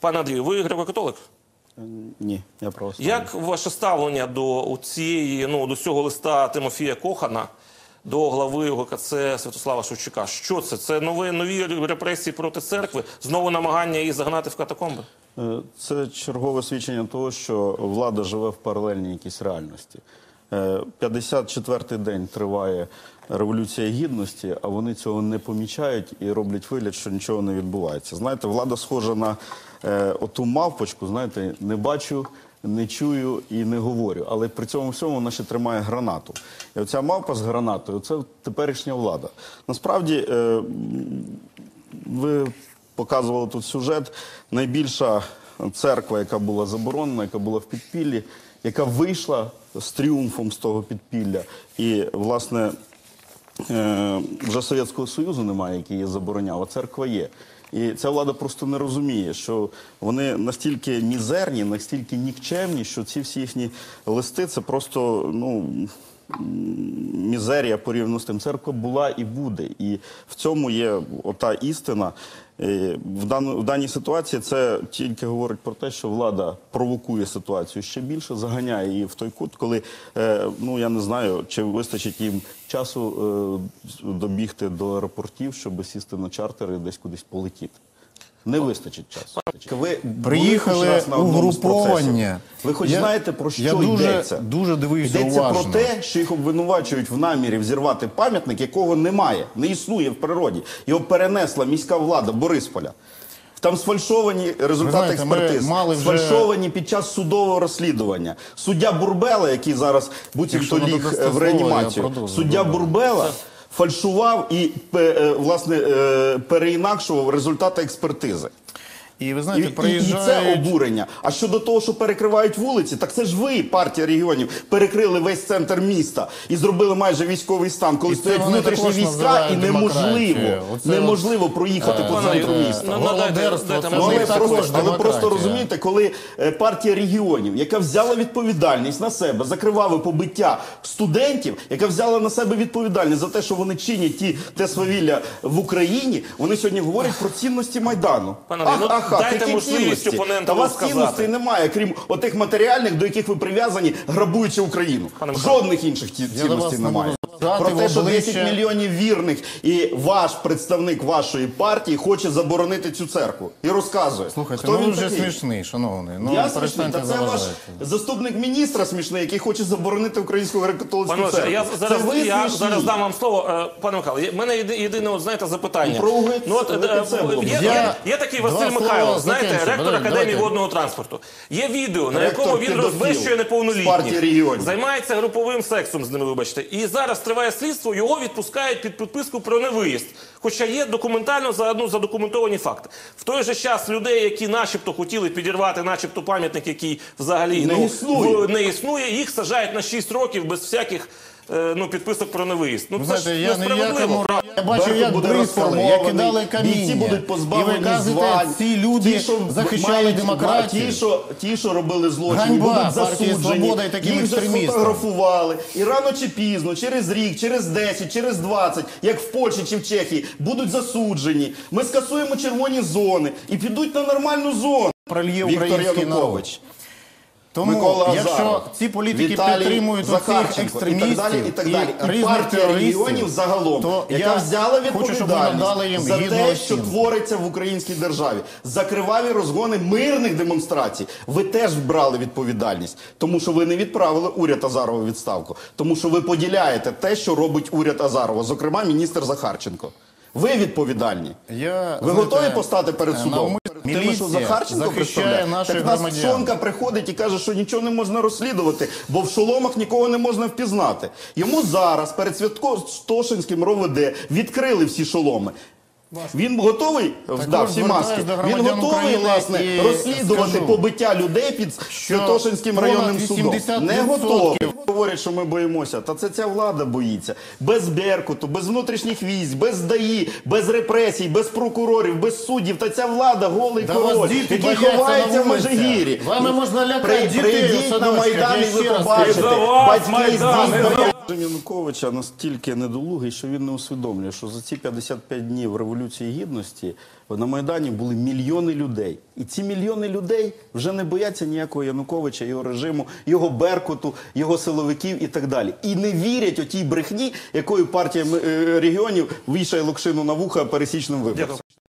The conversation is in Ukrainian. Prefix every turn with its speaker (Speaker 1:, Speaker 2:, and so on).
Speaker 1: Пане Андрію, ви греко-католик?
Speaker 2: Ні, я православний.
Speaker 1: Як ваше ставлення до цієї, ну, до цього листа Тимофія Кохана до глави ГКЦ Святослава Шевчука? Що це? Це нові, нові репресії проти церкви? Знову намагання її загнати в катакомби?
Speaker 2: Е, Це чергове свідчення того, що влада живе в паралельній якійсь реальності. Е, 54-й день триває революція гідності, а вони цього не помічають і роблять вигляд, що нічого не відбувається. Знаєте, влада схожа на е, оту мавпочку, знаєте, не бачу. Не чую і не говорю, але при цьому всьому вона ще тримає гранату. І оця мавпа з гранатою це теперішня влада. Насправді, е, ви показували тут сюжет. Найбільша церква, яка була заборонена, яка була в підпіллі, яка вийшла з тріумфом з того підпілля. І, власне, е, вже Совєтського Союзу немає, який її забороняв, а церква є. І ця влада просто не розуміє, що вони настільки мізерні, настільки нікчемні, що ці всі їхні листи це просто ну, мізерія порівняно з тим. Церква була і буде. І в цьому є ота істина. В, в даній ситуації це тільки говорить про те, що влада провокує ситуацію ще більше, заганяє її в той кут, коли е, ну я не знаю, чи вистачить їм часу е, добігти до аеропортів, щоб сісти на чартер і десь кудись полетіти. Не вистачить часу. Ви
Speaker 3: Приїхали
Speaker 2: хоч на одному з
Speaker 3: угруповання.
Speaker 2: Ви хоч
Speaker 3: Я-
Speaker 2: знаєте про що
Speaker 3: я дуже-
Speaker 2: йдеться?
Speaker 3: дуже дивився
Speaker 2: Йдеться
Speaker 3: уважно.
Speaker 2: про те, що їх обвинувачують в намірі взірвати пам'ятник, якого немає, не існує в природі. Його перенесла міська влада Борисполя. Там сфальшовані результати
Speaker 3: знаєте,
Speaker 2: експертиз,
Speaker 3: мали вже-
Speaker 2: сфальшовані під час судового розслідування. Суддя Бурбела, який зараз буцімто ліг е, в реанімацію, суддя Бурбела фальшував і пе- е, власне е, переінакшував результати експертизи.
Speaker 3: І ви знаєте,
Speaker 2: і, і це обурення. А щодо того, що перекривають вулиці, так це ж ви, партія регіонів, перекрили весь центр міста і зробили майже військовий стан, коли
Speaker 3: І це
Speaker 2: стоять
Speaker 3: вони
Speaker 2: внутрішні
Speaker 3: також
Speaker 2: війська,
Speaker 3: називають
Speaker 2: і неможливо,
Speaker 3: демократією. Оце
Speaker 2: неможливо проїхати по
Speaker 1: Пане
Speaker 2: центру
Speaker 1: Юрію,
Speaker 2: міста.
Speaker 1: ну, дайте
Speaker 3: це
Speaker 2: Ну,
Speaker 1: можливість.
Speaker 2: але, просто, але просто
Speaker 3: демократія.
Speaker 2: розумієте, коли е, партія регіонів, яка взяла відповідальність на себе за криваве побиття студентів, яка взяла на себе відповідальність за те, що вони чинять ті те свавілля в Україні, вони сьогодні говорять про цінності майдану.
Speaker 1: Пане Андрій, ну, дайте
Speaker 2: які
Speaker 1: можливість
Speaker 2: цінності?
Speaker 1: опоненту
Speaker 2: Та у вас
Speaker 1: розказати.
Speaker 2: цінностей немає, крім отих матеріальних, до яких ви прив'язані, грабуючи Україну. Жодних інших ці-
Speaker 3: Я до вас
Speaker 2: цінностей
Speaker 3: не
Speaker 2: немає. Про те, що 10 мільйонів вірних і ваш представник вашої партії хоче заборонити цю церкву і розказує.
Speaker 3: Слухайте,
Speaker 2: хто
Speaker 3: ну
Speaker 2: він
Speaker 3: вже
Speaker 2: такий.
Speaker 3: смішний, шановний. Ну,
Speaker 2: Я смішний,
Speaker 3: перестаньте
Speaker 2: та це ваш
Speaker 3: заважати.
Speaker 2: заступник міністра смішний, який хоче заборонити українську греко-католицьку
Speaker 1: Олеже,
Speaker 2: церкву.
Speaker 1: я зараз,
Speaker 2: це ви
Speaker 1: я
Speaker 2: смішні.
Speaker 1: зараз дам вам слово. Е, Пане Михайло, в мене єди- єдине, от, знаєте, запитання.
Speaker 2: Про УГЦ,
Speaker 1: ну, от, е,
Speaker 2: було
Speaker 1: є,
Speaker 3: Я-
Speaker 1: є, є такий
Speaker 3: Два
Speaker 1: Василь
Speaker 3: слова
Speaker 1: Михайло, знаєте,
Speaker 3: закінчу.
Speaker 1: ректор
Speaker 3: Давайте,
Speaker 1: Академії
Speaker 3: давайте.
Speaker 1: водного транспорту. Є відео, на
Speaker 2: Ректор
Speaker 1: якому він
Speaker 2: педофіл
Speaker 1: розвищує
Speaker 2: з
Speaker 1: неповнолітніх,
Speaker 2: партії регіонів.
Speaker 1: займається груповим сексом з ними, вибачте. І зараз триває слідство, його відпускають під підписку про невиїзд. Хоча є документально за- ну, задокументовані факти. В той же час людей, які начебто хотіли підірвати, начебто пам'ятник, який взагалі
Speaker 2: Не
Speaker 1: ну,
Speaker 2: існує.
Speaker 1: не існує, їх сажають на 6 років без всяких е, ну, підписок про невиїзд. Ну, це
Speaker 3: знаєте,
Speaker 1: ж
Speaker 3: я
Speaker 1: несправедливо.
Speaker 3: ніякому
Speaker 1: правда?
Speaker 3: я бачив,
Speaker 2: Беркут
Speaker 3: як
Speaker 2: буде
Speaker 3: Брисполи, як
Speaker 2: розформований,
Speaker 3: кидали
Speaker 2: бійці
Speaker 3: каміння.
Speaker 2: будуть
Speaker 3: І
Speaker 2: позбавлені
Speaker 3: ви кажете,
Speaker 2: звань.
Speaker 3: ці люди
Speaker 2: ті, що
Speaker 3: захищали
Speaker 2: мають-
Speaker 3: демократію.
Speaker 2: Ті що, ті, що робили злочини,
Speaker 3: Ганьба
Speaker 2: будуть
Speaker 3: партії
Speaker 2: засуджені.
Speaker 3: «Свобода» і таким
Speaker 2: Їх вже
Speaker 3: екстремістам.
Speaker 2: сфотографували. І рано чи пізно, через рік, через 10, через 20, як в Польщі чи в Чехії, будуть засуджені. Ми скасуємо червоні зони і підуть на нормальну зону.
Speaker 3: Прольє
Speaker 2: Віктор
Speaker 3: український народ.
Speaker 2: Янукович.
Speaker 3: Тому,
Speaker 2: Микола
Speaker 3: якщо
Speaker 2: Азаров,
Speaker 3: ці політики
Speaker 2: Віталій
Speaker 3: підтримують оцих
Speaker 2: Захарченко
Speaker 3: екстремістів
Speaker 2: і так далі, і так далі. І,
Speaker 3: різних
Speaker 2: партія
Speaker 3: терористів,
Speaker 2: регіонів загалом,
Speaker 3: то
Speaker 2: яка
Speaker 3: я
Speaker 2: взяла
Speaker 3: хочу, щоб
Speaker 2: відповідальність
Speaker 3: їм
Speaker 2: за
Speaker 3: гідну
Speaker 2: те, що
Speaker 3: оцінку.
Speaker 2: твориться в українській державі, за криваві розгони мирних демонстрацій, ви теж брали відповідальність, тому що ви не відправили уряд Азарова у відставку, тому що ви поділяєте те, що робить уряд Азарова, зокрема міністр Захарченко. Ви відповідальні.
Speaker 3: Я,
Speaker 2: Ви готові постати перед судом? Перед тими, що Захарченко представляє? так нас. Пшонка приходить і каже, що нічого не можна розслідувати, бо в шоломах нікого не можна впізнати. Йому зараз перед Святко-Стошинським РОВД відкрили всі шоломи. Він готовий да, всі маски. Він готовий
Speaker 3: України
Speaker 2: власне
Speaker 3: і
Speaker 2: розслідувати
Speaker 3: скажу,
Speaker 2: побиття людей під Святошинським районним судом. Не готовий. Говорять, що ми боїмося. Та це ця влада боїться. Без Беркуту, без внутрішніх військ, без ДАІ, без репресій, без прокурорів, без суддів. Та ця влада голий
Speaker 3: Да
Speaker 2: король, який ховається в. Межигір'ї.
Speaker 3: Вами можна лякати дітей
Speaker 2: Прийдіть на Майдан і ви побачите. Батьки здійснюють Режим Януковича настільки недолугий, що він не усвідомлює, що за ці 55 днів Революції Гідності на Майдані були мільйони людей. І ці мільйони людей вже не бояться ніякого Януковича, його режиму, його беркуту, його силовиків і так далі. І не вірять отій брехні, якою партія е, регіонів вішає локшину на вуха пересічним виборцям.